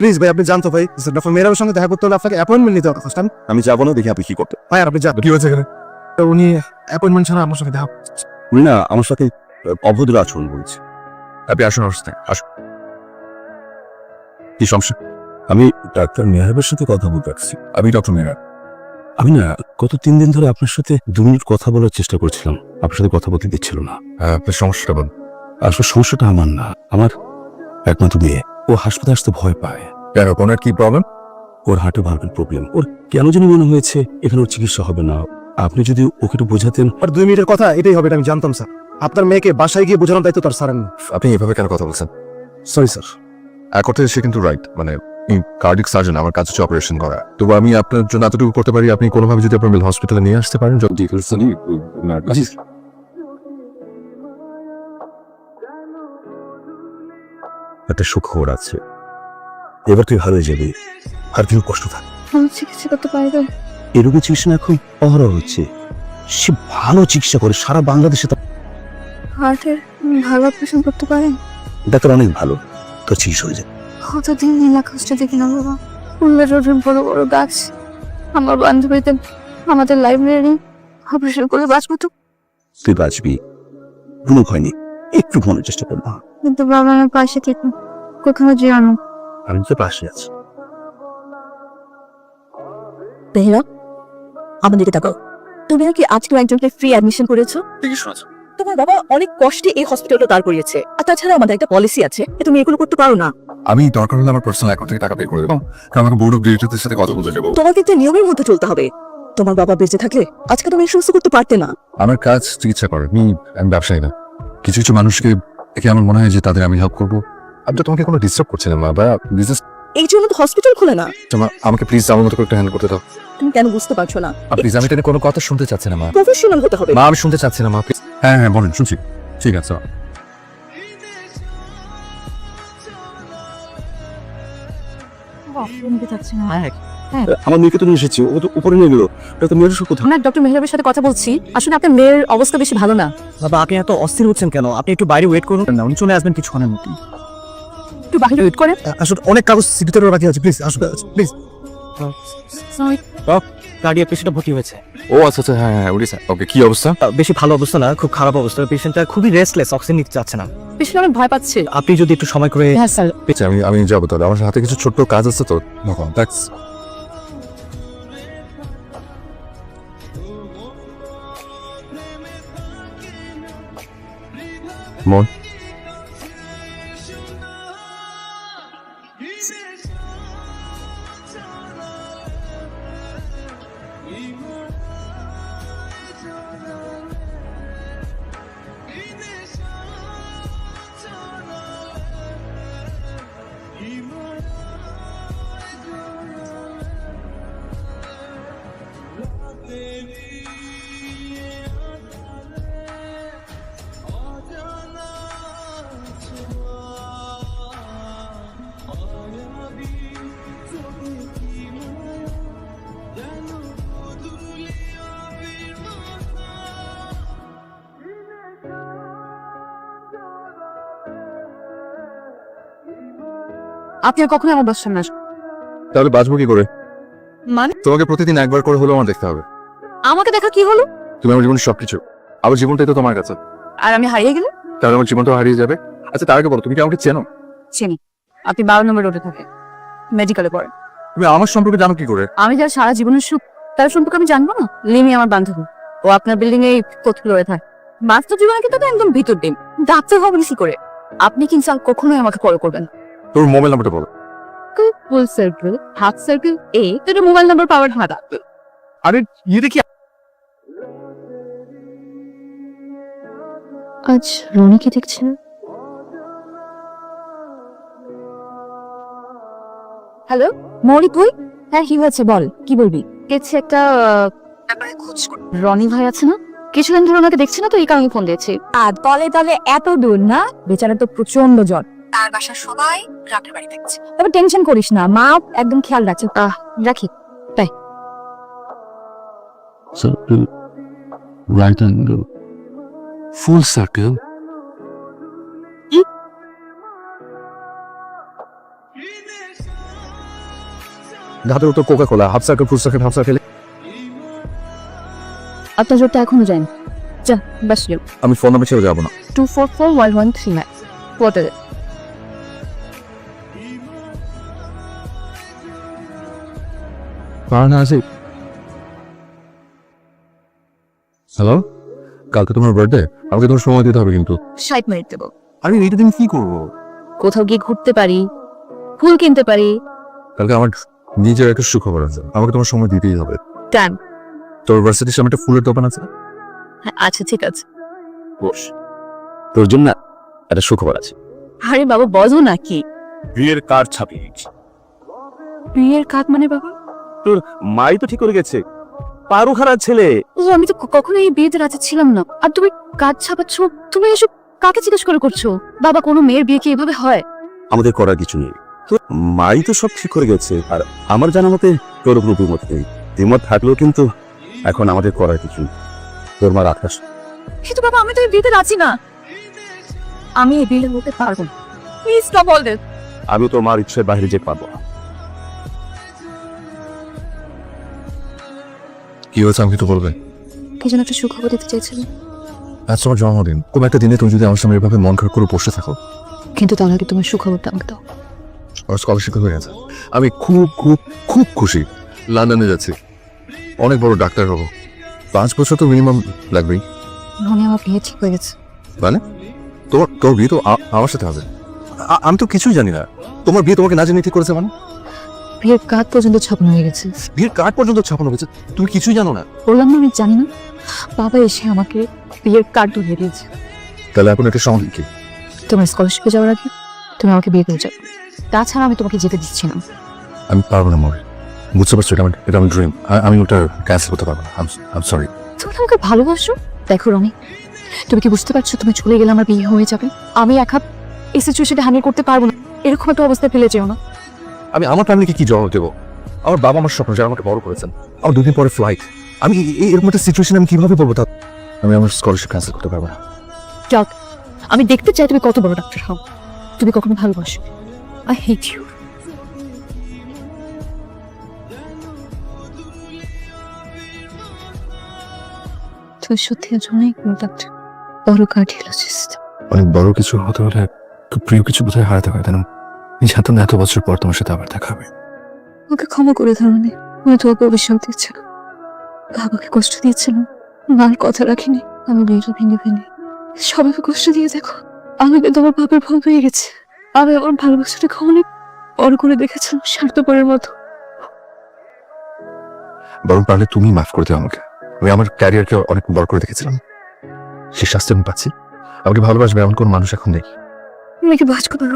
Please ভাই আপনি জানতো ভাই ডক্টর মেহরাবের সঙ্গে দেখা করতে হলে আপনাকে অ্যাপয়েন্টমেন্ট নিতে হবে ফার্স্ট আমি যাব না দেখি আপনি কি করতে। ভাই আপনি যান কি হয়েছে এখানে? তো উনি অ্যাপয়েন্টমেন্ট ছাড়া আমার সঙ্গে দেখা উনি না আমার সাথে অভদ্র আচরণ বলছে আপনি আসুন আমার সাথে আসুন। কি সমস্যা? আমি ডাক্তার মেহরাবের সাথে কথা বলতে আসছি। আমি ডক্টর মেহরাব। আমি না গত তিন দিন ধরে আপনার সাথে দু মিনিট কথা বলার চেষ্টা করছিলাম। আপনার সাথে কথা বলতে দিচ্ছিল না। আপনার সমস্যাটা বলুন। আসলে সমস্যাটা আমার না আমার একমাত্র মেয়ে। ও হাসপাতালে আসতে ভয় পায়। কেন? ওনার কি প্রবলেম ওর হার্টে ভার্বেল প্রবলেম ওর কেন জানি মনে হয়েছে এখানে ওর চিকিৎসা হবে না। আপনি যদি ওকে একটু বোঝাতেন। আর দুই মিনিটের কথা এটাই হবে এটা আমি জানতাম স্যার। আপনার মেয়েকে বাসায় গিয়ে বোঝানোর দায়িত্ব তার স্যারের না আপনি এভাবে কেন কথা বলছেন? Sorry sir. এক অর্থে সে কিন্তু রাইট মানে কার্ডিক সার্জন আমার কাজ হচ্ছে অপারেশন করা। তবু আমি আপনার জন্য এতটুকু করতে পারি আপনি কোনোভাবে যদি আপনার হসপিটালে নিয়ে আসতে পারেন? যদি একটা সুখবর আছে। এবার তুই ভালো যাবি আর কেউ কষ্ট থাক। আমি চিকিৎসা করতে পারবে? এই রোগের চিকিৎসা না এখন অহরহ হচ্ছে। সে ভালো চিকিৎসা করে সারা বাংলাদেশে তার হার্টের ভালো অপারেশন করতে পারেন ডাক্তার অনেক ভালো তোর চিকিৎসা হয়ে যাবে। কতদিন নীলা কষ্ট দেখি না বাবা? ফুলের রোডের বড় বড় গাছ। আমার বান্ধবীতে আমাদের লাইব্রেরি অপারেশন করে বাঁচবো তো। তুই বাঁচবি কোনো ভয় নেই। একটু মনের চেষ্টা কর কিন্তু বাবা আমার পাশে থেকে। কোথাও যেও না। আমি তো পাশে আছি। বেহরা আমাদেরকে তাকাও। তুমি নাকি আজকে একজনকে ফ্রি অ্যাডমিশন করেছ? ঠিকই শোনাচ্ছ তোমার বাবা অনেক কষ্টে এই হসপিটালটা দাঁড় করিয়েছে। আর তাছাড়া আমাদের একটা পলিসি আছে যে তুমি এগুলো করতে পারো না। আমি দরকার হলে আমার পার্সোনাল অ্যাকাউন্ট থেকে টাকা পে করে দেবো। কারণ আমাকে বোর্ড অফ ডিরেক্টরদের সাথে কথা বলতে দেবো। তোমাকে একটা নিয়মের মধ্যে চলতে হবে। তোমার বাবা বেঁচে থাকলে আজকে তুমি এই সমস্ত করতে পারতে না। আমার কাজ চিকিৎসা করে। আমি আমি ব্যবসায়ী না। কিছু কিছু মানুষকে দেখে আমার মনে হয় যে তাদের আমি হেল্প করব। আমি তো তোমাকে কোনো ডিস্টার্ব করছি না মা বা বিজনেস এই জন্য তো হসপিটাল খোলে না। আমাকে প্লিজ আমার মতো করে একটা হ্যান্ডেল করতে দাও। তুমি কেন বুঝতে পারছ না? প্লিজ আমি এটা কোনো কথা শুনতে চাচ্ছি না মা। প্রফেশনাল হতে হবে। মা আমি শুনতে চাচ্ছি না মা। হ্যাঁ হ্যাঁ বলেন শুনছি। ঠিক আছে আমার মেয়েকে তো নিয়ে এসেছি ও তো উপরে নিয়ে গেলো। ডাক্তার মেয়ের কোথায় আমরা ডক্টর মেহরাবের সাথে কথা বলছি। আসলে আপনার মেয়ের অবস্থা বেশি ভালো না। বাবা আপনি এত অস্থির হচ্ছেন কেন? আপনি একটু বাইরে ওয়েট করুন। না উনি চলে আসবেন কিছুক্ষণের মধ্যে একটু বাইরে ওয়েট করে আসলে অনেক কাগজ সিটিতে বাকি আছে প্লিজ আসুন প্লিজ পেশেন্টটা ভর্তি হয়েছে। ও আচ্ছা আচ্ছা হ্যাঁ হ্যাঁ উড়িষ্যা ওকে কি অবস্থা? বেশি ভালো অবস্থা না খুব খারাপ অবস্থা। পেশেন্টটা খুবই রেস্টলেস অক্সিজেন নিতে চাচ্ছে না। বেশি অনেক ভয় পাচ্ছে। আপনি যদি একটু সময় করে হ্যাঁ স্যার। আচ্ছা, আমি আমি যাব তাহলে। আমার হাতে কিছু ছোট্ট কাজ আছে তো। মন আপনি আর কখনো আমার বাসার সামনে আসবেন তাহলে বাঁচবো কি করে? মানে? তোমাকে প্রতিদিন একবার করে হলেও আমার দেখতে হবে। আমাকে দেখা কি হলো? তুমি আমার জীবনের সবকিছু। আমার জীবনটাই তো তোমার কাছে। আর আমি হারিয়ে গেলে? তাহলে আমার জীবনটা হারিয়ে যাবে। আচ্ছা তার আগে বলো তুমি কি আমাকে চেনো? চিনি। আপনি বারো নম্বর রোডে থাকে। মেডিকেলে পড়েন তুমি আমার সম্পর্কে জানো কি করে? আমি যার সারা জীবনের সুখ তার সম্পর্কে আমি জানব না? লিমি আমার বান্ধবী। ও আপনার বিল্ডিং এ কোথাও ফ্লোরে থাকে। বাস্তব জীবনে কিন্তু একদম ভিতর ডিম। ডাক্তার হবেন কি করে? আপনি কিন্তু কখনোই আমাকে কল করবেন না। তোর মোবাইল নাম্বারটা বলো। ফুল সার্কেল হাফ সার্কেল এ তোর মোবাইল নাম্বার পাওয়ার হাত আরে ইয়ে দেখি। আজ রনিকে দেখছেন হ্যালো মৌরি তুই? হ্যাঁ কি হয়েছে বল কি বলবি? গেছি একটা ব্যাপারে খোঁজ রনি ভাই আছে না? কিছুদিন ধরে ওনাকে দেখছি না তো এই কারণে ফোন দিয়েছি। আর দলে দলে এত দূর না? বেচারা তো প্রচণ্ড জ্বর। তার বাসা সবাই গ্রামের বাড়ি থাকছে তবে টেনশন করিস না মা একদম খেয়াল রাখছে। আহ রাখি। Circle, right angle, full circle. হাতের উত্তর Coca Cola half circle full circle half circle আপনার জোরটা এখনও যায়নি। যা বাস আমি ফোন নাম্বার ছেড়ে যাব না। Two four four one one three nine পারা হ্যালো কালকে তোমার বার্থডে আমাকে তোমার সময় দিতে হবে কিন্তু। ষাট মিনিট দেবো। আমি এইটা দিন কি করব? কোথাও গিয়ে ঘুরতে পারি ফুল কিনতে পারি। কালকে আমার নিজের একটা সুখবর আছে। আমাকে তোমার সময় দিতেই হবে। টাইম তোর ভার্সিটির সামনে একটা ফুলের দোকান আছে? হ্যাঁ আচ্ছা ঠিক আছে। বস তোর জন্য একটা সুখবর আছে। আরে বাবা বলো নাকি বিয়ের কার্ড ছাপিয়ে বিয়ের কাক মানে বাবা? তোর মাই তো ঠিক করে গেছে। পারু খারাপ ছেলে। ও আমি তো কখনো এই বিয়েতে রাজি ছিলাম না। আর তুমি কাজ ছাপাচ্ছ তুমি এসব কাকে জিজ্ঞেস করে করছ? বাবা কোনো মেয়ের বিয়ে কি এভাবে হয়? আমাদের করার কিছু নেই। তোর মাই তো সব ঠিক করে গেছে আর আমার জানা মতে তোর উপর মত নেই। দ্বিমত থাকলেও কিন্তু এখন আমাদের করার কিছু নেই। তোর মার আকাশ কিন্তু বাবা আমি তো এই বিয়েতে রাজি না। আমি এই বিয়ে হতে পারব না। প্লিজ স্টপ অল দিস আমি তোর মার ইচ্ছের বাইরে যেতে পারব না। কি হয়েছে আমাকে তো বলবে? কি যেন একটা সুখবর দিতে চাইছিলেন আজ তোমার জন্মদিন। কোনো একটা দিনে তুমি যদি আমার সামনে এভাবে মন খারাপ করে বসে থাকো। কিন্তু তার আগে তোমার সুখবরটা আমাকে দাও। আমার স্কলারশিপ হয়ে গেছে। আমি খুব খুব খুব খুশি। লন্ডনে যাচ্ছি। অনেক বড় ডাক্তার হব। পাঁচ বছর তো মিনিমাম লাগবেই রনি আমার বিয়ে ঠিক হয়ে গেছে। মানে? তোমার তোর বিয়ে তো আমার সাথে হবে। আমি তো কিছুই জানি না। তোমার বিয়ে তোমাকে না জানিয়ে ঠিক করেছে মানে? বিয়ের কাজ পর্যন্ত ছাপানো হয়ে গেছে। বিয়ের কার্ড পর্যন্ত ছাপানো হয়েছে? তুমি কিছুই জানো না? বললাম না আমি জানি না। বাবা এসে আমাকে বিয়ের কার্ড ধরিয়ে দিয়েছে। তাহলে এখন এটা সমাধান কি? তোমার স্কলারশিপে যাওয়ার আগে তুমি আমাকে বিয়ে করে যাও। তাছাড়া আমি তোমাকে যেতে দিচ্ছি না। আমি পারব না মরে। বুঝতে পারছ এটা আমার এটা আমার ড্রিম আমি ওটা ক্যান্সেল করতে পারব না। আম সরি তুমি আমাকে ভালোবাসো? দেখো রনি তুমি কি বুঝতে পারছ তুমি চলে গেলে আমার বিয়ে হয়ে যাবে? আমি একা এই সিচুয়েশনটা হ্যান্ডেল করতে পারব না। এরকম একটা অবস্থায় ফেলে যেও না। আমি আমার ফ্যামিলিকে কি জবাব দেবো? আমার বাবা আমার স্বপ্ন যারা আমাকে বড় করেছেন। আমার দুদিন পরে ফ্লাইট আমি এরকম একটা সিচুয়েশন আমি কীভাবে বলব তা আমি আমার স্কলারশিপ ক্যান্সেল করতে পারব না। যাক আমি দেখতে চাই তুমি কত বড় ডাক্তার হও। তুমি কখনো ভালোবাসো। আই হেট ইউ তুমি সত্যি আজ অনেক বড় ডাক্তার বড় কার্ডিওলজিস্ট অনেক বড় কিছু হতে হলে খুব প্রিয় কিছু বোধহয় হারাতে হয় তাই না? জানতাম না এত বছর পর তোমার সাথে আবার দেখা হবে। ওকে ক্ষমা করে ধরনি আমি তোমাকে অভিশাপ দিচ্ছিলাম। বাবাকে কষ্ট দিয়েছিলাম। মার কথা রাখিনি। আমি বিয়েটা ভেঙে ভেঙে সবাইকে কষ্ট দিয়ে দেখো। আমি কিন্তু আমার বাবার ভয় পেয়ে গেছে। আমি আমার ভালোবাসাটাকে অনেক বড় করে দেখেছিলাম স্বার্থপরের মতো। বরং পারলে তুমি মাফ করে দিও আমাকে। আমি আমার ক্যারিয়ারকে অনেক বড় করে দেখেছিলাম। সে শাস্তি আমি পাচ্ছি। আমাকে ভালোবাসবে এমন কোন মানুষ এখন নেই। আমাকে বাজ করে